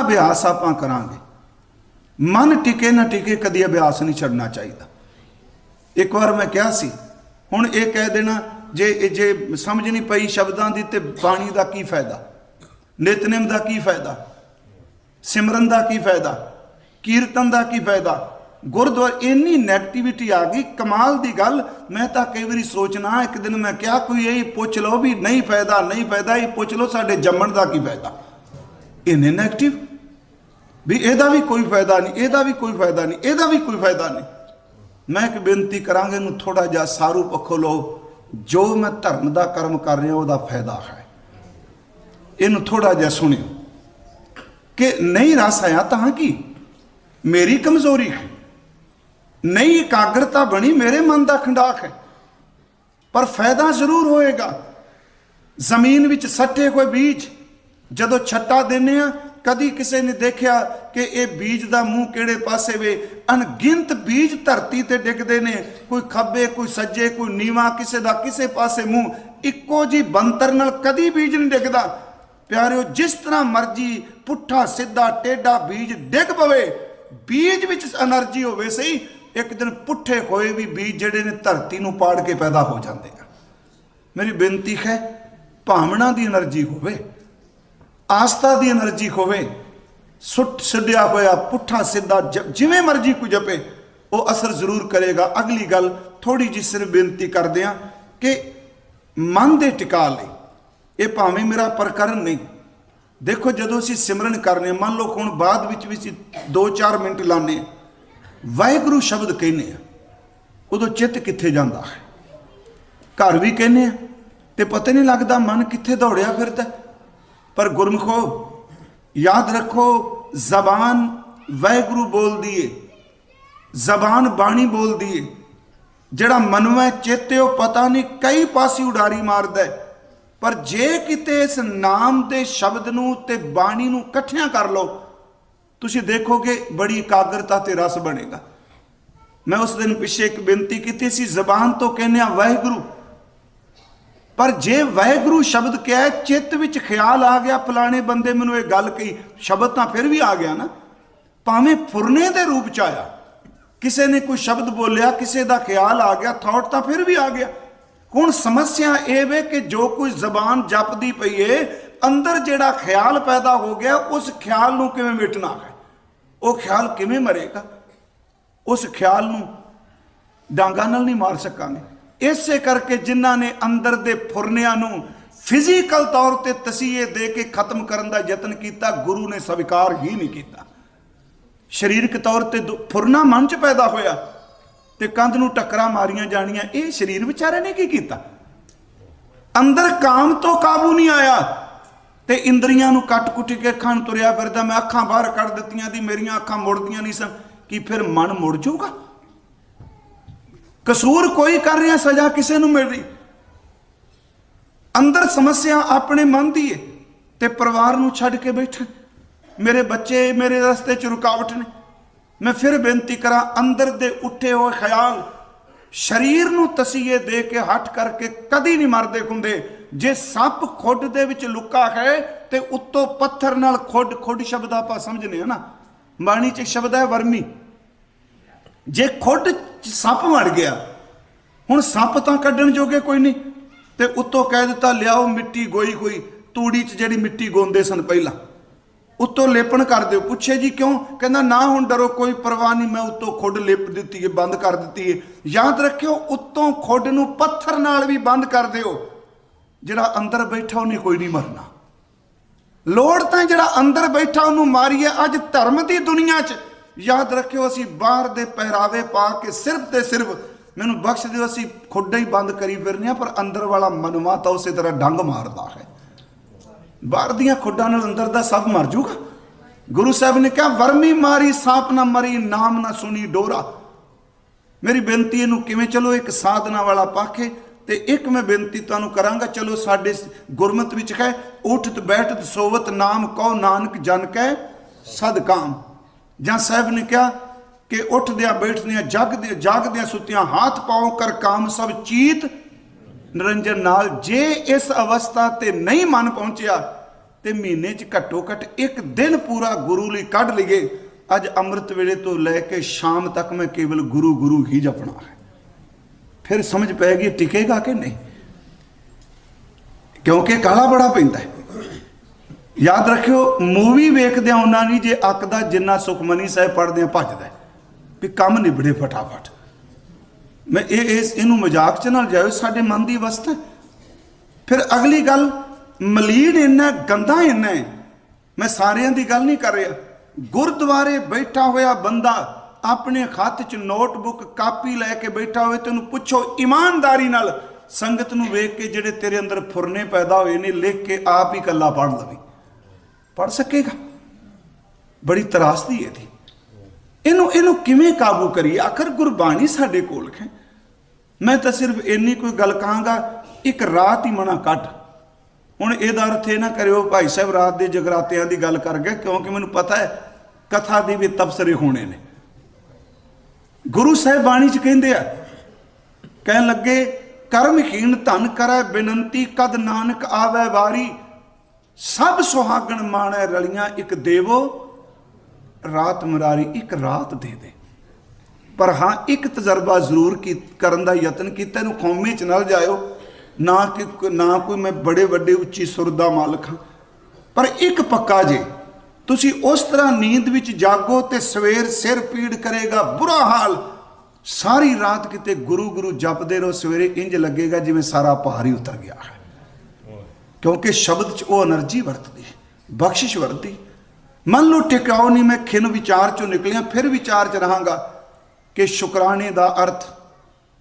ਅਭਿਆਸ ਆਪਾਂ ਕਰਾਂਗੇ। ਮਨ ਟਿਕੇ ਨਾ ਟਿਕੇ ਕਦੀ ਅਭਿਆਸ ਨਹੀਂ ਛੱਡਣਾ ਚਾਹੀਦਾ। ਇੱਕ ਵਾਰ ਮੈਂ ਕਿਹਾ ਸੀ, ਹੁਣ ਇਹ ਕਹਿ ਦੇਣਾ, ਜੇ ਜੇ ਸਮਝ ਨਹੀਂ ਪਈ ਸ਼ਬਦਾਂ ਦੀ ਤੇ ਬਾਣੀ ਦਾ ਕੀ ਫਾਇਦਾ? ਨਿਤਨੇਮ ਦਾ ਕੀ ਫਾਇਦਾ? ਸਿਮਰਨ ਦਾ ਕੀ ਫਾਇਦਾ? ਕੀਰਤਨ ਦਾ ਕੀ ਫਾਇਦਾ? ਗੁਰਦੁਆਰਾ ਇੰਨੀ 네ਗੇਟਿਵਿਟੀ ਆ ਗਈ, ਕਮਾਲ ਦੀ ਗੱਲ, ਮੈਂ ਤਾਂ ਕਈ ਵਾਰੀ ਸੋਚਣਾ, ਇੱਕ ਦਿਨ ਮੈਂ ਕਿਹਾ ਕੋਈ ਇਹ ਪੁੱਛ ਲਓ ਵੀ ਨਹੀਂ ਫਾਇਦਾ ਨਹੀਂ ਫਾਇਦਾ, ਇਹ ਪੁੱਛ ਲਓ ਸਾਡੇ ਜੰਮਣ ਦਾ ਕੀ ਫਾਇਦਾ? ਇਹਨੇ 네ਗੇਟਿਵ ਵੀ ਇਹਦਾ ਵੀ ਕੋਈ ਫਾਇਦਾ ਨਹੀਂ, ਇਹਦਾ ਵੀ ਕੋਈ ਫਾਇਦਾ ਨਹੀਂ, ਇਹਦਾ ਵੀ ਕੋਈ ਫਾਇਦਾ ਨਹੀਂ। ਮੈਂ ਇੱਕ ਬੇਨਤੀ ਕਰਾਂਗੇ ਇਹਨੂੰ ਥੋੜਾ ਜਿਹਾ ਸਾਰੂ ਪੱਖੋਂ ਲਓ। ਜੋ ਮੈਂ ਧਰਮ ਦਾ ਕਰਮ ਕਰ ਰਿਹਾ, ਉਹਦਾ ਫਾਇਦਾ ਹੈ। ਇਹਨੂੰ ਥੋੜਾ ਜਿਹਾ ਸੁਣਿਓ। ਕਿ ਨਹੀਂ ਰਸ ਆਇਆ ਤਾਂ ਕੀ? ਮੇਰੀ ਕਮਜ਼ੋਰੀ ਹੈ। ਨਹੀਂ ਇਕਾਗਰਤਾ ਬਣੀ, ਮੇਰੇ ਮਨ ਦਾ ਖੰਡਾਕ ਹੈ। ਪਰ ਫਾਇਦਾ ਜ਼ਰੂਰ ਹੋਏਗਾ। ਜ਼ਮੀਨ ਵਿੱਚ ਸੱਟੇ ਕੋਈ ਬੀਜ, ਜਦੋਂ ਛੱਟਾ ਦਿੰਨੇ ਆ ਕਦੀ ਕਿਸੇ ਨੇ ਦੇਖਿਆ ਕਿ ਇਹ ਬੀਜ ਦਾ ਮੂੰਹ ਕਿਹੜੇ ਪਾਸੇ ਵੇ? ਅਣਗਿਣਤ ਬੀਜ ਧਰਤੀ ਤੇ ਡਿੱਗਦੇ ਨੇ। ਕੋਈ ਖੱਬੇ, ਕੋਈ ਸੱਜੇ, ਕੋਈ ਨੀਵਾ, ਕਿਸੇ ਦਾ ਕਿਸੇ ਪਾਸੇ ਮੂੰਹ। ਇੱਕੋ ਜੀ ਬੰਤਰ ਨਾਲ ਕਦੀ ਬੀਜ ਨਹੀਂ ਡਿੱਗਦਾ। ਪਿਆਰਿਓ, ਜਿਸ ਤਰ੍ਹਾਂ ਮਰਜ਼ੀ ਪੁੱਠਾ, ਸਿੱਧਾ, ਟੇਢਾ ਬੀਜ ਡਿੱਗ ਪਵੇ, ਬੀਜ ਵਿੱਚ એનર્ਜੀ ਹੋਵੇ ਸਹੀ, ਇੱਕ ਦਿਨ ਪੁੱਠੇ ਹੋਏ ਵੀ ਬੀਜ ਜਿਹੜੇ ਨੇ ਧਰਤੀ ਨੂੰ ਪਾੜ ਕੇ ਪੈਦਾ ਹੋ ਜਾਂਦੇ ਆ। ਮੇਰੀ ਬੇਨਤੀ ਹੈ, ਭਾਵਨਾ ਦੀ એનર્ਜੀ ਹੋਵੇ। ਆਸਤਾ ਦੀ એનર્ਜੀ ਹੋਵੇ, ਸੁੱਟ ਸਿੱਧਿਆ ਹੋਇਆ, ਪੁੱਠਾ ਸਿੱਧਾ ਜਿਵੇਂ ਮਰਜ਼ੀ ਕੋਈ ਜਪੇ, ਉਹ ਅਸਰ ਜ਼ਰੂਰ ਕਰੇਗਾ। ਅਗਲੀ ਗੱਲ ਥੋੜੀ ਜੀ ਸਿਰ ਬੇਨਤੀ ਕਰਦੇ ਆ ਕਿ ਮਨ ਦੇ ਟਿਕਾ ਲਈ। ਇਹ ਭਾਵੇਂ ਮੇਰਾ ਪ੍ਰਕਰਨ ਨਹੀਂ। ਦੇਖੋ, ਜਦੋਂ ਅਸੀਂ ਸਿਮਰਨ ਕਰਨੇ, ਮੰਨ ਲਓ ਹੁਣ ਬਾਅਦ ਵਿੱਚ ਵੀ 2-4 ਮਿੰਟ ਲਾਣੇ ਵਾਹਿਗੁਰੂ ਸ਼ਬਦ ਕਹਿੰਨੇ ਆ, ਉਦੋਂ ਚਿੱਤ ਕਿੱਥੇ ਜਾਂਦਾ ਹੈ? ਘਰ ਵੀ ਕਹਿੰਨੇ ਆ, ਤੇ ਪਤਾ ਨਹੀਂ ਲੱਗਦਾ ਮਨ ਕਿੱਥੇ ਦੌੜਿਆ ਫਿਰਦਾ ਪਰ ਗੁਰਮਖੋ, ਯਾਦ ਰੱਖੋ, ਜ਼ਬਾਨ ਵਾਹਿਗੁਰੂ ਬੋਲਦੀ ਏ ਜ਼ਬਾਨ ਬਾਣੀ ਬੋਲਦੀ ਏ ਜਿਹੜਾ ਮਨਵੇਂ ਚੇਤੇ ਉਹ ਪਤਾ ਨਹੀਂ ਕਈ ਪਾਸੇ ਉਡਾਰੀ ਮਾਰਦਾ ਹੈ। ਪਰ ਜੇ ਕਿਤੇ ਇਸ ਨਾਮ ਦੇ ਸ਼ਬਦ ਨੂੰ ਤੇ ਬਾਣੀ ਨੂੰ ਇਕੱਠਿਆਂ ਕਰ ਲਓ, ਤੁਸੀਂ ਦੇਖੋਗੇ ਬੜੀ ਇਕਾਗਰਤਾ ਤੇ ਰਸ ਬਣੇਗਾ। ਮੈਂ ਉਸ ਦਿਨ ਪਿੱਛੇ ਇੱਕ ਬੇਨਤੀ ਕੀਤੀ ਸੀ, ਜ਼ਬਾਨ ਤੋਂ ਕਹਿੰਦੇ ਆ ਵਾਹਿਗੁਰੂ ਪਰ ਜੇ ਵਾਹਿਗੁਰੂ ਸ਼ਬਦ ਕਿਹਾ ਚਿੱਤ ਵਿੱਚ ਖਿਆਲ ਆ ਗਿਆ, ਫਲਾਣੇ ਬੰਦੇ ਮੈਨੂੰ ਇਹ ਗੱਲ ਕਹੀ, ਸ਼ਬਦ ਤਾਂ ਫਿਰ ਵੀ ਆ ਗਿਆ ਨਾ। ਭਾਵੇਂ ਫੁਰਨੇ ਦੇ ਰੂਪ ਚ ਆਇਆ, ਕਿਸੇ ਨੇ ਕੋਈ ਸ਼ਬਦ ਬੋਲਿਆ, ਕਿਸੇ ਦਾ ਖਿਆਲ ਆ ਗਿਆ ਥਾਟ ਤਾਂ ਫਿਰ ਵੀ ਆ ਗਿਆ। ਹੁਣ ਸਮੱਸਿਆ ਇਹ ਵੇ ਕਿ ਜੋ ਕੋਈ ਜ਼ਬਾਨ ਜਪਦੀ ਪਈ ਏ, ਅੰਦਰ ਜਿਹੜਾ ਖਿਆਲ ਪੈਦਾ ਹੋ ਗਿਆ, ਉਸ ਖਿਆਲ ਨੂੰ ਕਿਵੇਂ ਮਿਟਣਾ ਹੈ? ਉਹ ਖਿਆਲ ਕਿਵੇਂ ਮਰੇਗਾ? ਉਸ ਖਿਆਲ ਨੂੰ ਡਾਂਗਾ ਨਾਲ ਨਹੀਂ ਮਾਰ ਸਕਾਂਗੇ। ਇਸੇ ਕਰਕੇ ਜਿਨ੍ਹਾਂ ਨੇ ਅੰਦਰ ਦੇ ਫੁਰਨਿਆਂ ਨੂੰ ਫਿਜ਼ੀਕਲ ਤੌਰ ਤੇ ਤਸੀਹੇ ਦੇ ਕੇ ਖਤਮ ਕਰਨ ਦਾ ਯਤਨ ਕੀਤਾ, ਗੁਰੂ ਨੇ ਸਵੀਕਾਰ ਹੀ ਨਹੀਂ ਕੀਤਾ। ਸਰੀਰਕ ਤੌਰ ਤੇ ਦੁ- ਫੁਰਨਾ ਮਨ ਚ ਪੈਦਾ ਹੋਇਆ ਤੇ ਕੰਧ ਨੂੰ ਟੱਕਰਾਂ ਮਾਰੀਆਂ ਜਾਣੀਆਂ, ਇਹ ਸਰੀਰ ਵਿਚਾਰੇ ਨੇ ਕੀ ਕੀਤਾ? ਅੰਦਰ ਕਾਮ ਤੋਂ ਕਾਬੂ ਨਹੀਂ ਆਇਆ ਤੇ ਇੰਦਰੀਆਂ ਨੂੰ ਕੱਟ ਕੁੱਟ ਕੇ ਅੱਖਾਂ ਨੂੰ ਤੁਰਿਆ ਫਿਰਦਾ, ਮੈਂ ਅੱਖਾਂ ਬਾਹਰ ਕੱਢ ਦਿੱਤੀਆਂ ਦੀ, ਮੇਰੀਆਂ ਅੱਖਾਂ ਮੁੜਦੀਆਂ ਨਹੀਂ ਸਨ, ਕਿ ਫਿਰ ਮਨ ਮੁੜ ਜਾਊਗਾ? ਕਸੂਰ ਕੋਈ ਕਰ ਰਿਹਾ, ਸਜ਼ਾ ਕਿਸੇ ਨੂੰ ਮਿਲ ਰਹੀ। ਅੰਦਰ ਸਮੱਸਿਆ ਆਪਣੇ ਮਨ ਦੀ ਏ ਤੇ ਪਰਿਵਾਰ ਨੂੰ ਛੱਡ ਕੇ ਬੈਠਾ। ਮੇਰੇ ਬੱਚੇ ਮੇਰੇ ਰਸਤੇ 'ਚ ਰੁਕਾਵਟ ਨੇ। ਮੈਂ ਫਿਰ ਬੇਨਤੀ ਕਰਾਂ, ਅੰਦਰ ਦੇ ਉੱਠੇ ਹੋਏ ਖਿਆਲ ਸਰੀਰ ਨੂੰ ਤਸੀਹੇ ਦੇ ਕੇ ਹਟ ਕਰਕੇ ਕਦੀ ਨਹੀਂ ਮਰਦੇ ਹੁੰਦੇ ਜੇ ਸੱਪ ਖੁੱਡ ਦੇ ਵਿੱਚ ਲੁੱਕਾ ਹੈ ਤੇ ਉੱਤੋਂ ਪੱਥਰ ਨਾਲ ਖੁੱਡ ਖੁੱਡ ਸ਼ਬਦ ਆਪਾਂ ਸਮਝਨੇ ਆ ਨਾ। ਬਾਣੀ 'ਚ ਸ਼ਬਦ ਹੈ ਵਰਮੀ। ਜੇ ਖੁੱਡ ਸੱਪ ਮੜ ਗਿਆ। ਹੁਣ ਸੱਪ ਤਾਂ ਕੱਢਣ ਜੋਗੇ ਕੋਈ ਨਹੀਂ। ਤੇ ਉੱਤੋਂ ਕਹਿ ਦਿੱਤਾ, ਲਿਆਓ ਮਿੱਟੀ ਗੋਈ ਕੋਈ ਤੂੜੀ 'ਚ ਜਿਹੜੀ ਮਿੱਟੀ ਗੋਂਦੇ ਸਨ ਪਹਿਲਾਂ। ਉੱਤੋਂ ਲੇਪਣ ਕਰ ਦਿਓ। ਪੁੱਛੇ ਜੀ ਕਿਉਂ? ਕਹਿੰਦਾ, ਨਾ ਹੁਣ ਡਰੋ, ਕੋਈ ਪਰਵਾਹ ਨਹੀਂ, ਮੈਂ ਉੱਤੋਂ ਖੁੱਡ ਲੇਪ ਦਿੱਤੀ ਹੈ ਬੰਦ ਕਰ ਦਿੱਤੀ ਹੈ ਯਾਦ ਰੱਖਿਓ, ਉੱਤੋਂ ਖੁੱਡ ਨੂੰ ਪੱਥਰ ਨਾਲ ਵੀ ਬੰਦ ਕਰ ਦਿਓ। ਜਿਹੜਾ ਅੰਦਰ ਬੈਠਾ, ਉਹਨੇ ਕੋਈ ਨਹੀਂ ਮਰਨਾ। ਲੋੜ ਤਾਂ ਜਿਹੜਾ ਅੰਦਰ ਬੈਠਾ, ਉਹਨੂੰ ਮਾਰੀਏ। ਅੱਜ ਧਰਮ ਦੀ ਦੁਨੀਆ 'ਚ ਯਾਦ ਰੱਖਿਓ, ਅਸੀਂ ਬਾਹਰ ਦੇ ਪਹਿਰਾਵੇ ਪਾ ਕੇ ਸਿਰਫ ਤੇ ਸਿਰਫ ਮੈਨੂੰ ਬਖਸ਼ ਦਿਓ, ਅਸੀਂ ਖੁੱਡਾ ਹੀ ਬੰਦ ਕਰੀ ਫਿਰਨੇ ਆ, ਪਰ ਅੰਦਰ ਵਾਲਾ ਮਨਵਾ ਤਾਂ ਉਸੇ ਤਰ੍ਹਾਂ ਡੰਗ ਮਾਰਦਾ ਹੈ। ਬਾਹਰ ਦੀਆਂ ਖੁੱਡਾਂ ਨਾਲ ਅੰਦਰ ਦਾ ਸਭ ਮਰ ਜੂਗਾ। ਗੁਰੂ ਸਾਹਿਬ ਨੇ ਕਿਹਾ, ਵਰਮੀ ਮਾਰੀ, ਸਾਪ ਨਾ ਮਰੀ, ਨਾਮ ਨਾ ਸੁਣੀ, ਡੋਰਾ। ਮੇਰੀ ਬੇਨਤੀ ਇਹਨੂੰ ਕਿਵੇਂ ਚਲੋ, ਇੱਕ ਸਾਧਨਾ ਵਾਲਾ ਪਾਖੇ, ਤੇ ਇੱਕ ਮੈਂ ਬੇਨਤੀ ਤੁਹਾਨੂੰ ਕਰਾਂਗਾ, ਚਲੋ ਸਾਡੇ ਗੁਰਮਤ ਵਿੱਚ ਹੈ ਉਠਤ, ਬੈਠਤ, ਸੋਵਤ, ਨਾਮ ਕਉ, ਨਾਨਕ ਜਨ ਕੈ ਸਦਕਾਮ। ਜਾਂ ਸਾਹਿਬ ਨੇ ਕਿਹਾ ਕਿ ਉੱਠਦਿਆਂ, ਬੈਠਦਿਆਂ, ਜਗਦਿਆਂ, ਜਾਗਦਿਆਂ ਸੁੱਤਿਆਂ ਹੱਥ ਪਾਉ ਕਰ ਕਾਮ ਸਭ ਚੀਤ। ਨਿਰੰਜਨ ਨਾਲ ਜੇ ਇਸ ਅਵਸਥਾ ਤੇ ਨਹੀਂ ਮਨ ਪਹੁੰਚਿਆ ਤੇ ਮਹੀਨੇ 'ਚ ਘੱਟੋ ਘੱਟ ਇੱਕ ਦਿਨ ਪੂਰਾ ਗੁਰੂ ਲਈ ਕੱਢ ਲਈਏ। ਅੱਜ ਅੰਮ੍ਰਿਤ ਵੇਲੇ ਤੋਂ ਲੈ ਕੇ ਸ਼ਾਮ ਤੱਕ ਮੈਂ ਕੇਵਲ ਗੁਰੂ ਗੁਰੂ ਹੀ ਜਪਣਾ ਹੈ। ਫਿਰ ਸਮਝ ਪੈਗੀ ਟਿਕੇਗਾ ਕਿ ਨਹੀਂ? ਕਿਉਂਕਿ ਕਾਲਾ ਬੜਾ ਪੈਂਦਾ ਹੈ। ਯਾਦ ਰੱਖਿਓ, ਮੂਵੀ ਵੇਖਦਿਆਂ ਉਹਨਾਂ ਨਹੀਂ ਜੇ ਅੱਕਦਾ ਜਿੰਨਾ ਸੁਖਮਨੀ ਸਾਹਿਬ ਪੜ੍ਹਦਿਆਂ ਭੱਜਦਾ ਵੀ ਕੰਮ ਨਿਬੜੇ ਫਟਾਫਟ। ਮੈਂ ਇਹ ਇਸ ਇਹਨੂੰ ਮਜ਼ਾਕ ਚ ਨਾਲ ਜਾਇਓ ਸਾਡੇ ਮਨ ਦੀ ਅਵਸਥਾ ਫਿਰ ਅਗਲੀ ਗੱਲ ਮਲੀੜ ਇੰਨਾ ਗੰਦਾ ਇੰਨਾ ਹੈ। ਮੈਂ ਸਾਰਿਆਂ ਦੀ ਗੱਲ ਨਹੀਂ ਕਰ ਰਿਹਾ। ਗੁਰਦੁਆਰੇ ਬੈਠਾ ਹੋਇਆ ਬੰਦਾ ਆਪਣੇ ਹੱਥ 'ਚ ਨੋਟਬੁੱਕ ਕਾਪੀ ਲੈ ਕੇ ਬੈਠਾ ਹੋਵੇ ਤੈਨੂੰ ਪੁੱਛੋ, ਇਮਾਨਦਾਰੀ ਨਾਲ ਸੰਗਤ ਨੂੰ ਵੇਖ ਕੇ ਜਿਹੜੇ ਤੇਰੇ ਅੰਦਰ ਫੁਰਨੇ ਪੈਦਾ ਹੋਏ ਨੇ, ਲਿਖ ਕੇ ਆਪ ਹੀ ਕੱਲਾ ਪੜ੍ਹ ਲਵੇ। ਪੜ੍ਹ ਸਕੇਗਾ। ਬੜੀ ਤਰਾਸਦੀ ਇਹਦੀ। ਇਹਨੂੰ ਇਹਨੂੰ ਕਿਵੇਂ ਕਾਬੂ ਕਰੀਏ? ਆਖਰ ਗੁਰਬਾਣੀ ਸਾਡੇ ਕੋਲ ਹੈ। ਮੈਂ ਤਾਂ ਸਿਰਫ ਇੰਨੀ ਕੋਈ ਗੱਲ ਕਹਾਂਗਾ, ਇੱਕ ਰਾਤ ਹੀ ਮਨਾ ਕੱਢ। ਹੁਣ ਇਹਦਾ ਅਰਥ ਇਹ ਨਾ ਕਰਿਓ, ਭਾਈ ਸਾਹਿਬ ਰਾਤ ਦੇ ਜਗਰਾਤਿਆਂ ਦੀ ਗੱਲ ਕਰ ਗਿਆ ਕਿਉਂਕਿ ਮੈਨੂੰ ਪਤਾ ਹੈ, ਕਥਾ ਦੇ ਵੀ ਤਬਸਰੇ ਹੋਣੇ ਨੇ। ਗੁਰੂ ਸਾਹਿਬ ਬਾਣੀ ਚ ਕਹਿੰਦੇ ਆ, ਕਹਿਣ ਲੱਗੇ ਕਰਮਹੀਣ ਧਨ ਕਰੈ ਬੇਨੰਤੀ, ਕਦ ਨਾਨਕ ਆਵੇ ਵਾਰੀ ਸਭ ਸੁਹਾਗਣ ਮਾਣੈ ਰਲੀਆਂ ਇੱਕ ਦੇਵੋ, ਰਾਤ ਮਰਾਰੀ ਇੱਕ ਰਾਤ ਦੇ ਦੇ। ਪਰ ਹਾਂ, ਇੱਕ ਤਜਰਬਾ ਜ਼ਰੂਰ ਕੀ, ਕਰਨ ਦਾ ਯਤਨ ਕੀਤਾ, ਇਹਨੂੰ ਕੌਮੇ ਚ ਨਾਲ ਜਾਇਓ। ਨਾ ਕਿ ਨਾ ਕੋਈ ਮੈਂ ਬੜੇ ਵੱਡੇ ਉੱਚੀ ਸੁਰ ਦਾ ਮਾਲਕ ਹਾਂ। ਪਰ ਇੱਕ ਪੱਕਾ ਜੇ, ਤੁਸੀਂ ਉਸ ਤਰ੍ਹਾਂ ਨੀਂਦ ਵਿੱਚ ਜਾਗੋ ਤੇ ਸਵੇਰ ਸਿਰ ਪੀੜ ਕਰੇਗਾ, ਬੁਰਾ ਹਾਲ। ਸਾਰੀ ਰਾਤ ਕਿਤੇ ਗੁਰੂ ਗੁਰੂ ਜਪਦੇ ਰਹੋ, ਸਵੇਰੇ ਇੰਜ ਲੱਗੇਗਾ ਜਿਵੇਂ ਸਾਰਾ ਭਾਰ ਹੀ ਉਤਰ ਗਿਆ ਹੈ। ਕਿਉਂਕਿ ਸ਼ਬਦ 'ਚ ਉਹ એનર્ਜੀ ਵਰਤਦੀ ਬਖਸ਼ਿਸ਼ ਵਰਤਦੀ ਮੰਨ ਲਓ ਟਿਕਾਉ ਨਹੀਂ, ਮੈਂ ਖਿਨ ਵਿਚਾਰ 'ਚੋਂ ਨਿਕਲਿਆ, ਫਿਰ ਵਿਚਾਰ 'ਚ ਰਹਾਂਗਾ ਕਿ ਸ਼ੁਕਰਾਨੇ ਦਾ ਅਰਥ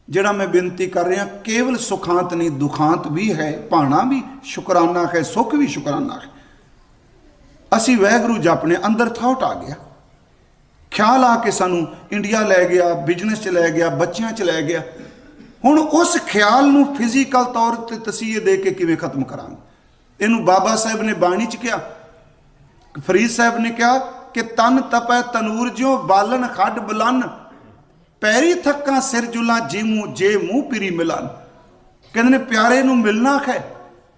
ਜਿਹੜਾ ਮੈਂ ਬੇਨਤੀ ਕਰ ਰਿਹਾ, ਕੇਵਲ ਸੁਖਾਂਤ ਨਹੀਂ, ਦੁਖਾਂਤ ਵੀ ਹੈ, ਭਾਣਾ ਵੀ, ਸ਼ੁਕਰਾਨਾ ਹੈ, ਸੁਖ ਵੀ ਸ਼ੁਕਰਾਨਾ ਹੈ। ਅਸੀਂ ਵਹਿਗੁਰੂ ਜਪਨੇ ਅੰਦਰ ਥਾਟ ਆ ਗਿਆ। ਖਿਆਲ ਆ ਕੇ ਸਾਨੂੰ ਇੰਡੀਆ ਲੈ ਗਿਆ ਬਿਜ਼ਨਸ 'ਚ ਲੈ ਗਿਆ, ਬੱਚਿਆਂ 'ਚ ਲੈ ਗਿਆ। ਹੁਣ ਉਸ ਖਿਆਲ ਨੂੰ ਫਿਜ਼ੀਕਲ ਤੌਰ ਤੇ ਤਸੀਹੇ ਦੇ ਕੇ ਕਿਵੇਂ ਖਤਮ ਕਰਾਂਗੇ? ਇਹਨੂੰ ਬਾਬਾ ਸਾਹਿਬ ਨੇ ਬਾਣੀ ਚ ਕਿਹਾ, ਫਰੀਦ ਸਾਹਿਬ ਨੇ ਕਿਹਾ ਕਿ ਤਨ ਤਪੈ ਤਨੂਰ ਜਿਉ ਬਾਲਨ ਖੱਡ ਬਲਨ। ਪੈਰੀ ਥੱਕਾਂ ਸਿਰ ਜੁਲਾ, ਜੇ ਮੂੰਹ ਜੇ ਮੂੰਹ ਪਿਰੀ ਮਿਲਨ। ਕਹਿੰਦੇ ਨੇ, ਪਿਆਰੇ ਨੂੰ ਮਿਲਣਾ ਹੈ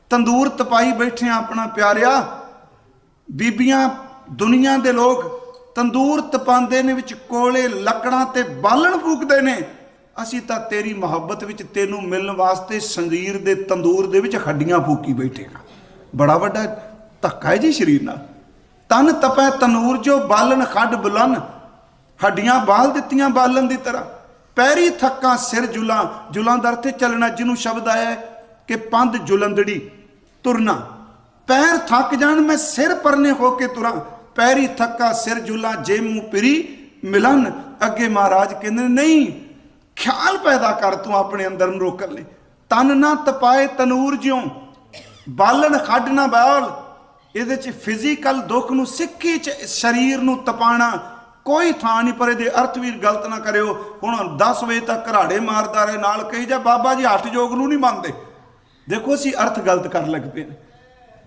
ਤੰਦੂਰ ਤਪਾਈ ਬੈਠੇ ਆਪਣਾ ਪਿਆਰਿਆ। ਬੀਬੀਆਂ, ਦੁਨੀਆ ਦੇ ਲੋਕ ਤੰਦੂਰ ਤਪਾਉਂਦੇ ਨੇ, ਵਿੱਚ ਕੋਲੇ ਲੱਕੜਾਂ ਤੇ ਬਾਲਣ ਫੂਕਦੇ ਨੇ। ਅਸੀਂ ਤਾਂ ਤੇਰੀ ਮੁਹੱਬਤ ਵਿੱਚ ਤੈਨੂੰ ਮਿਲਣ ਵਾਸਤੇ ਸੰਗੀਰ ਦੇ ਤੰਦੂਰ ਦੇ ਵਿੱਚ ਹੱਡੀਆਂ ਫੂਕੀ ਬੈਠੇ ਹਾਂ। ਬੜਾ ਵੱਡਾ ਧੱਕਾ ਹੈ ਜੀ ਸਰੀਰ ਨਾਲ। ਤਨ ਤਪੈ ਤਨੂਰ ਜੋ ਬਾਲਣ ਖੱਡ ਬੁਲਨ ਹੱਡੀਆਂ ਬਾਲ ਦਿੱਤੀਆਂ ਬਾਲਣ ਦੀ ਤਰ੍ਹਾਂ। ਪੈਰੀ ਥੱਕਾਂ ਸਿਰ ਜੁਲਾਂ ਜੁਲਾਂ ਦਾ ਅਰਥ ਚੱਲਣਾ ਜਿਹਨੂੰ ਸ਼ਬਦ ਆਇਆ ਕਿ ਪੰਧ ਜੁਲੰਦੜੀ ਤੁਰਨਾ। ਪੈਰ ਥੱਕ ਜਾਣ ਮੈਂ ਸਿਰ ਪਰਨੇ ਹੋ ਕੇ ਤੁਰਾਂ। ਪੈਰੀ ਥੱਕਾ ਸਿਰ ਜੁਲਾਂ ਜੇ ਮੂੰਹ ਪਿਰੀ ਮਿਲਨ ਅੱਗੇ ਮਹਾਰਾਜ ਕਹਿੰਦੇ ਨੇ, ਨਹੀਂ ਖਿਆਲ ਪੈਦਾ ਕਰ ਤੂੰ ਆਪਣੇ ਅੰਦਰ ਨੂੰ ਰੋਕਣ ਲਈ। ਤਨ ਨਾ ਤਪਾਏ ਤਨੂਰ ਜਿਉ, ਬਾਲਣ ਖੱਡ ਨਾ ਬਾਲ। ਇਹਦੇ ਚ ਫਿਜ਼ੀਕਲ ਦੁੱਖ ਨੂੰ ਸਿੱਕੀ ਚ ਸਰੀਰ ਨੂੰ ਤਪਾਣਾ ਕੋਈ ਥਾਂ ਨਹੀਂ, ਪਰ ਇਹਦੇ ਅਰਥ ਵੀ ਗਲਤ ਨਾ ਕਰਿਓ। ਹੁਣ 10 ਵਜੇ ਤੱਕ ਘਰਾੜੇ ਮਾਰਦਾ ਰਹੇ, ਨਾਲ ਕਹੀ ਜਾ, ਬਾਬਾ ਜੀ ਹੱਠ ਜੋਗ ਨੂੰ ਨਹੀਂ ਮੰਨਦੇ। ਦੇਖੋ, ਅਸੀਂ ਅਰਥ ਗਲਤ ਕਰਨ ਲੱਗ ਪਏ ਨੇ।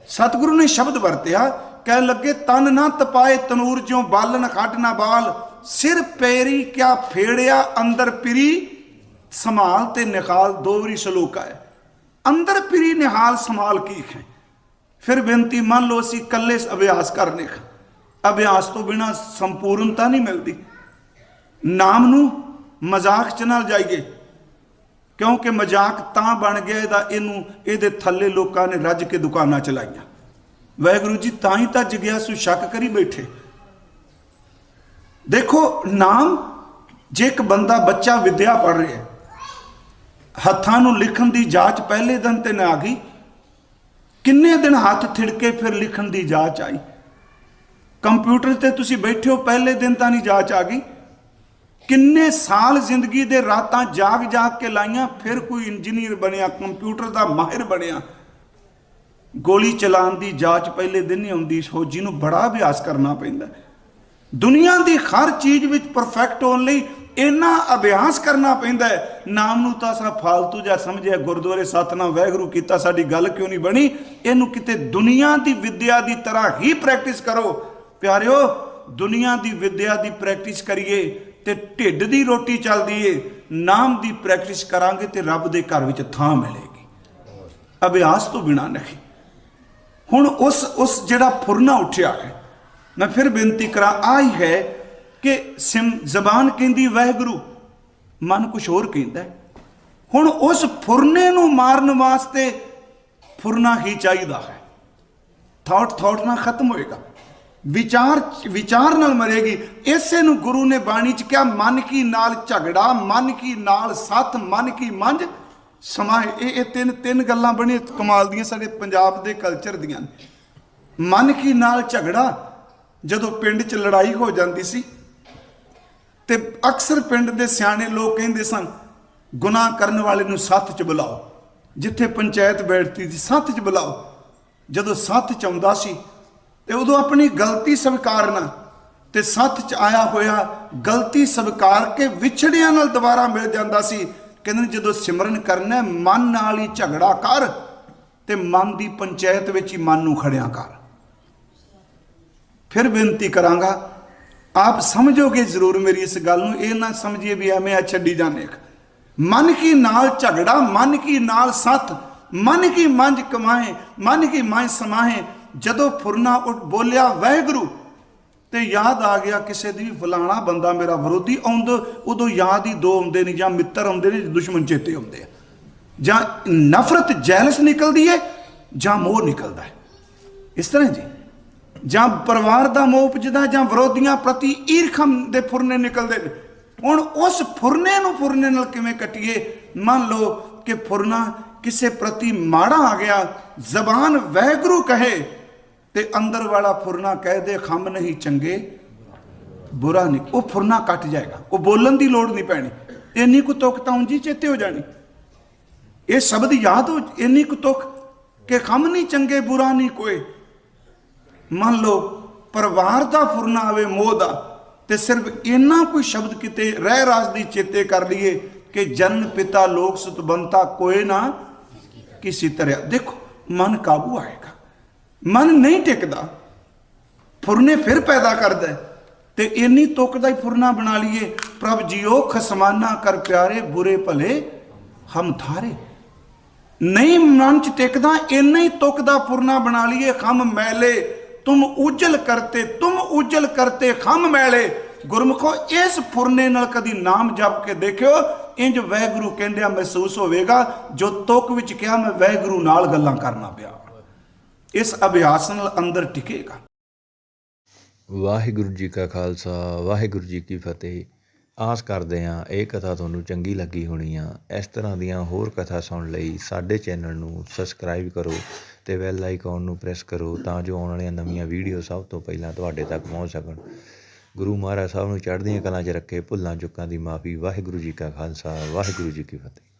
ਸਤਿਗੁਰੂ ਨੇ ਸ਼ਬਦ ਵਰਤਿਆ ਕਹਿ ਲੱਗੇ, ਤਨ ਨਾ ਤਪਾਏ ਤਨੂਰ ਜਿਉ, ਬਾਲਣ ਖੱਡ ਨਾ ਬਾਲ। ਸਿਰ ਪੈਰੀ ਕਿਆ ਫੇੜਿਆ, ਅੰਦਰ ਪਿਰੀ ਸਮਾਲ ਤੇ ਨਿਹਾਲ ਦੋ ਵਾਰੀ ਸ਼ਲੋਕਾ ਹੈ ਅੰਦਰ ਪਿਰੀ, ਨਿਹਾਲ ਸਮਾਲ ਕੀ ਹੈ? ਫਿਰ ਬੇਨਤੀ ਮੰਨ ਲਓ ਅਸੀਂ ਇਕੱਲੇ ਅਭਿਆਸ ਕਰਨੇ ਖਾ ਅਭਿਆਸ ਤੋਂ ਬਿਨਾ ਸੰਪੂਰਨਤਾ ਨਹੀਂ ਮਿਲਦੀ। ਨਾਮ ਨੂੰ ਮਜ਼ਾਕ ਚ ਨਾਲ ਜਾਈਏ ਕਿਉਂਕਿ ਮਜ਼ਾਕ ਤਾਂ ਬਣ ਗਿਆ ਇਹਦਾ, ਇਹਨੂੰ ਇਹਦੇ ਥੱਲੇ ਲੋਕਾਂ ਨੇ ਰੱਜ ਕੇ ਦੁਕਾਨਾਂ ਚਲਾਈਆਂ। ਵਾਹਿਗੁਰੂ ਜੀ, ਤਾਂ ਹੀ ਤਾਂ ਜਿਗਿਆਸੂ ਸ਼ੱਕ ਕਰੀ ਬੈਠੇ। ਦੇਖੋ, ਨਾਮ, ਜੇ ਇੱਕ ਬੰਦਾ ਬੱਚਾ ਵਿਦਿਆ ਪੜ ਰਿਹਾ ਹੱਥਾਂ ਨੂੰ ਲਿਖਣ ਦੀ ਜਾਂਚ ਪਹਿਲੇ ਦਿਨ ਤੇ ਨਾ ਆ ਗਈ, ਕਿੰਨੇ ਦਿਨ ਹੱਥ ਥਿੜਕੇ ਫਿਰ ਲਿਖਣ ਦੀ ਜਾਂਚ ਆਈ? ਕੰਪਿਊਟਰ ਤੇ ਤੁਸੀਂ ਬੈਠੇ ਹੋ, ਪਹਿਲੇ ਦਿਨ ਤਾਂ ਨਹੀਂ ਜਾਂਚ ਆ ਗਈ। ਕਿੰਨੇ ਸਾਲ ਜ਼ਿੰਦਗੀ ਦੇ ਰਾਤਾਂ ਜਾਗ ਜਾਗ ਕੇ ਲਾਈਆਂ, ਫਿਰ ਕੋਈ ਇੰਜੀਨੀਅਰ ਬਣਿਆ, ਕੰਪਿਊਟਰ ਦਾ ਮਾਹਿਰ ਬਣਿਆ। ਗੋਲੀ ਚਲਾਉਣ ਦੀ ਜਾਂਚ ਪਹਿਲੇ ਦਿਨ ਨਹੀਂ ਹੁੰਦੀ ਫੌਜੀ ਨੂੰ ਬੜਾ ਅਭਿਆਸ ਕਰਨਾ ਪੈਂਦਾ। ਦੁਨੀਆ ਦੀ ਹਰ ਚੀਜ਼ ਵਿੱਚ ਪਰਫੈਕਟ ਹੋਣ ਲਈ ਇੰਨਾ ਅਭਿਆਸ ਕਰਨਾ ਪੈਂਦਾ ਹੈ। ਨਾਮ ਨੂੰ ਤਾਂ ਅਸਾਂ ਫਾਲਤੂ ਜਿਹਾ ਸਮਝਿਆ, ਗੁਰਦੁਆਰੇ ਸਤਨਾਮ ਵਾਹਿਗੁਰੂ ਕੀਤਾ, ਸਾਡੀ ਗੱਲ ਕਿਉਂ ਨਹੀਂ ਬਣੀ? ਇਹਨੂੰ ਕਿਤੇ ਦੁਨੀਆ ਦੀ ਵਿੱਦਿਆ ਦੀ ਤਰ੍ਹਾਂ ਹੀ ਪ੍ਰੈਕਟਿਸ ਕਰੋ। ਪਿਆਰਿਓ, ਦੁਨੀਆ ਦੀ ਵਿੱਦਿਆ ਦੀ ਪ੍ਰੈਕਟਿਸ ਕਰੀਏ ਤੇ ਢਿੱਡ ਦੀ ਰੋਟੀ ਚੱਲਦੀ ਏ ਨਾਮ ਦੀ ਪ੍ਰੈਕਟਿਸ ਕਰਾਂਗੇ ਤੇ ਰੱਬ ਦੇ ਘਰ ਵਿੱਚ ਥਾਂ ਮਿਲੇਗੀ। ਅਭਿਆਸ ਤੋਂ ਬਿਨਾ ਨਹੀਂ। ਹੁਣ ਉਸ ਉਸ ਜਿਹੜਾ ਫੁਰਨਾ ਉੱਠਿਆ ਹੈ ਮੈਂ ਫਿਰ ਬੇਨਤੀ ਕਰਾਂ ਆਈ ਹੈ ਕਿ ਸਿਮ ਜ਼ਬਾਨ ਕਹਿੰਦੀ, ਵਾਹਿਗੁਰੂ, ਮਨ ਕੁਛ ਹੋਰ ਕਹਿੰਦਾ ਹੁਣ ਉਸ ਫੁਰਨੇ ਨੂੰ ਮਾਰਨ ਵਾਸਤੇ ਫੁਰਨਾ ਹੀ ਚਾਹੀਦਾ ਹੈ। ਥਾਟ ਥਾਟ ਨਾਲ ਖਤਮ ਹੋਏਗਾ। ਵਿਚਾਰ ਵਿਚਾਰ ਨਾਲ ਮਰੇਗੀ। ਇਸੇ ਨੂੰ ਗੁਰੂ ਨੇ ਬਾਣੀ ਚ ਕਿਹਾ, ਮਨ ਕੀ ਨਾਲ ਝਗੜਾ, ਮਨ ਕੀ ਨਾਲ ਸੱਤ ਮਨ ਕੀ ਮੰਜ ਸਮਾਏ ਇਹ ਇਹ ਤਿੰਨ ਤਿੰਨ ਗੱਲਾਂ ਬਣੀ ਕਮਾਲ ਦੀਆਂ ਸਾਡੇ ਪੰਜਾਬ ਦੇ ਕਲਚਰ ਦੀਆਂ ਮਨ ਕੀ ਨਾਲ ਝਗੜਾ ਜਦੋਂ ਪਿੰਡ 'ਚ ਲੜਾਈ ਹੋ ਜਾਂਦੀ ਸੀ ਤੇ ਅਕਸਰ ਪਿੰਡ ਦੇ ਸਿਆਣੇ ਲੋਕ ਕਹਿੰਦੇ ਸਨ, ਗੁਨਾਹ ਕਰਨ ਵਾਲੇ ਨੂੰ ਸੱਥ 'ਚ ਬੁਲਾਓ, ਜਿੱਥੇ ਪੰਚਾਇਤ ਬੈਠਦੀ ਸੀ ਸੱਥ 'ਚ ਬੁਲਾਓ। ਜਦੋਂ ਸੱਥ 'ਚ ਆਉਂਦਾ ਸੀ ਤੇ ਉਦੋਂ ਆਪਣੀ ਗਲਤੀ ਸਵੀਕਾਰਨਾ ਤੇ ਸੱਥ 'ਚ ਆਇਆ ਹੋਇਆ ਗਲਤੀ ਸਵੀਕਾਰ ਕੇ ਵਿਛੜਿਆਂ ਨਾਲ ਦੁਬਾਰਾ ਮਿਲ ਜਾਂਦਾ ਸੀ, ਕਹਿੰਦੇ ਨੇ ਜਦੋਂ ਸਿਮਰਨ ਕਰਨਾ ਮਨ ਨਾਲ ਹੀ ਝਗੜਾ ਕਰ ਤੇ ਮਨ ਦੀ ਪੰਚਾਇਤ ਵਿੱਚ ਹੀ ਮਨ ਨੂੰ ਖੜਿਆ ਕਰ। ਫਿਰ ਬੇਨਤੀ ਕਰਾਂਗਾ, ਆਪ ਸਮਝੋਗੇ ਜ਼ਰੂਰ ਮੇਰੀ ਇਸ ਗੱਲ ਨੂੰ, ਇਹ ਨਾ ਸਮਝੀਏ ਵੀ ਐਵੇਂ ਆ ਛੱਡੀ ਜਾਣੇ ਮਨ ਕੀ ਨਾਲ ਝਗੜਾ, ਮਨ ਕੀ ਨਾਲ ਸੱਥ ਮਨ ਕੀ ਮੰਜ ਕਮਾਏ, ਮਨ ਕੀ ਮੰਜ ਸਮਾਏ ਜਦੋਂ ਫੁਰਨਾ ਉੱਠ ਬੋਲਿਆ, ਵਾਹਿਗੁਰੂ, ਤੇ ਯਾਦ ਆ ਗਿਆ ਕਿਸੇ ਦੀ ਵੀ ਫਲਾਣਾ ਬੰਦਾ ਮੇਰਾ ਵਿਰੋਧੀ ਆਉਂਦ, ਉਦੋਂ ਯਾਦ ਹੀ ਦੋ ਆਉਂਦੇ ਨੇ ਜਾਂ ਮਿੱਤਰ ਆਉਂਦੇ ਨੇ, ਦੁਸ਼ਮਣ ਚੇਤੇ ਆਉਂਦੇ ਆ। ਜਾਂ ਨਫ਼ਰਤ ਜੈਲਸ ਨਿਕਲਦੀ ਹੈ ਜਾਂ ਮੋਹ ਨਿਕਲਦਾ ਹੈ ਇਸ ਤਰ੍ਹਾਂ ਜੀ। ਜਾਂ ਪਰਿਵਾਰ ਦਾ ਮੋਹ ਉਪਜਦਾ ਜਾਂ ਵਿਰੋਧੀਆਂ ਪ੍ਰਤੀ ਈਰਖਾ ਦੇ ਫੁਰਨੇ ਨਿਕਲਦੇ ਨੇ। ਹੁਣ ਉਸ ਫੁਰਨੇ ਨੂੰ ਫੁਰਨੇ ਨਾਲ ਕਿਵੇਂ ਕੱਟੀਏ? ਮੰਨ ਲਓ ਕਿ ਫੁਰਨਾ ਕਿਸੇ ਪ੍ਰਤੀ ਮਾੜਾ ਆ ਗਿਆ, ਜ਼ਬਾਨ ਵਹਿਗੁਰੂ ਕਹੇ ਤੇ ਅੰਦਰ ਵਾਲਾ ਫੁਰਨਾ ਕਹਿ ਦੇ ਖੰਮ ਨਹੀਂ ਚੰਗੇ, ਬੁਰਾ ਨਹੀਂ। ਉਹ ਫੁਰਨਾ ਕੱਟ ਜਾਏਗਾ। ਉਹ ਬੋਲਣ ਦੀ ਲੋੜ ਨਹੀਂ ਪੈਣੀ। ਇੰਨੀ ਕੁ ਤੁਕ ਤਾਂ ਉਂਝ ਹੀ ਚੇਤੇ ਹੋ ਜਾਣੀ। ਇਹ ਸ਼ਬਦ ਯਾਦ ਹੋ, ਇੰਨੀ ਕੁ ਤੁਕ ਕਿ ਖੰਮ ਨਹੀਂ ਚੰਗੇ, ਬੁਰਾ ਨਹੀਂ ਕੋਈ। ਮੰਨ ਲਓ ਪਰਿਵਾਰ ਦਾ ਫੁਰਨਾ ਆਵੇ, ਮੋਹ ਦਾ, ਤੇ ਸਿਰਫ ਇੰਨਾ ਕੋਈ ਸ਼ਬਦ ਕਿਤੇ ਰਹਿ ਰਾਸ ਦੀ ਚੇਤੇ ਕਰ ਲਈਏ ਕਿ ਜਨ ਪਿਤਾ, ਲੋਕ ਸੁਤਬੰਤਾ ਕੋਈ ਨਾ ਕਿਸੇ ਤਰ੍ਹਾਂ। ਦੇਖੋ, ਮਨ ਕਾਬੂ ਆਏਗਾ। ਮਨ ਨਹੀਂ ਟਿਕਦਾ, ਫੁਰਨੇ ਫਿਰ ਪੈਦਾ ਕਰਦਾ ਤੇ ਇੰਨੀ ਤੁਕ ਦਾ ਹੀ ਫੁਰਨਾ ਬਣਾ ਲਈਏ, ਪ੍ਰਭ ਜੀਓ ਖਸਮਾਨਾ ਕਰ ਪਿਆਰੇ, ਬੁਰੇ ਭਲੇ ਹਮ ਥਾਰੇ ਨਹੀਂ ਮਨ ਚ ਟਿਕਦਾ, ਇੰਨਾ ਹੀ ਤੁਕ ਦਾ ਫੁਰਨਾ ਬਣਾ ਲਈਏ ਖਮ ਮੈਲੇ ਤੁਮ ਉਜਲ ਕਰਤੇ ਤੁਮ ਉਜਲ ਕਰਤੇ ਖਮ ਮੈਲੇ ਗੁਰਮੁਖੋ ਇਸ ਫੁਰਨੇ ਨਾਲ ਕਦੀ ਨਾਮ ਜਪ ਕੇ ਦੇਖਿਓ ਇੰਜ ਵੈਗੁਰੂ ਕਹਿੰਦਿਆਂ ਮਹਿਸੂਸ ਹੋਵੇਗਾ ਜੋ ਤੁਕ ਵਿੱਚ ਕਿਹਾ ਮੈਂ ਵੈਗੁਰੂ ਨਾਲ ਗੱਲਾਂ ਕਰਨਾ ਪਿਆ ਇਸ ਅਭਿਆਸ ਨਾਲ ਅੰਦਰ ਟਿਕੇਗਾ ਵਾਹਿਗੁਰੂ ਜੀ ਕਾ ਖਾਲਸਾ ਵਾਹਿਗੁਰੂ ਜੀ ਕੀ ਫਤਿਹ ਆਸ ਕਰਦੇ ਹਾਂ ਇਹ ਕਥਾ ਤੁਹਾਨੂੰ ਚੰਗੀ ਲੱਗੀ ਹੋਣੀ ਆ ਇਸ ਤਰ੍ਹਾਂ ਦੀਆਂ ਹੋਰ ਕਥਾ ਸੁਣਨ ਲਈ ਸਾਡੇ ਚੈਨਲ ਨੂੰ ਸਬਸਕ੍ਰਾਈਬ ਕਰੋ ਅਤੇ ਬੈਲ ਆਈਕੋਨ ਨੂੰ ਪ੍ਰੈਸ ਕਰੋ ਤਾਂ ਜੋ ਆਉਣ ਵਾਲੀਆਂ ਨਵੀਆਂ ਵੀਡੀਓ ਸਭ ਤੋਂ ਪਹਿਲਾਂ ਤੁਹਾਡੇ ਤੱਕ ਪਹੁੰਚ ਸਕਣ। ਗੁਰੂ ਮਹਾਰਾਜ ਸਾਹਿਬ ਨੂੰ ਚੜ੍ਹਦੀਆਂ ਕਲਾਂ 'ਚ ਰੱਖੇ ਭੁੱਲਾਂ ਚੁੱਕਾਂ ਦੀ ਮਾਫੀ। ਵਾਹਿਗੁਰੂ ਜੀ ਕਾ ਖਾਲਸਾ, ਵਾਹਿਗੁਰੂ ਜੀ ਕੀ ਫਤਿਹ।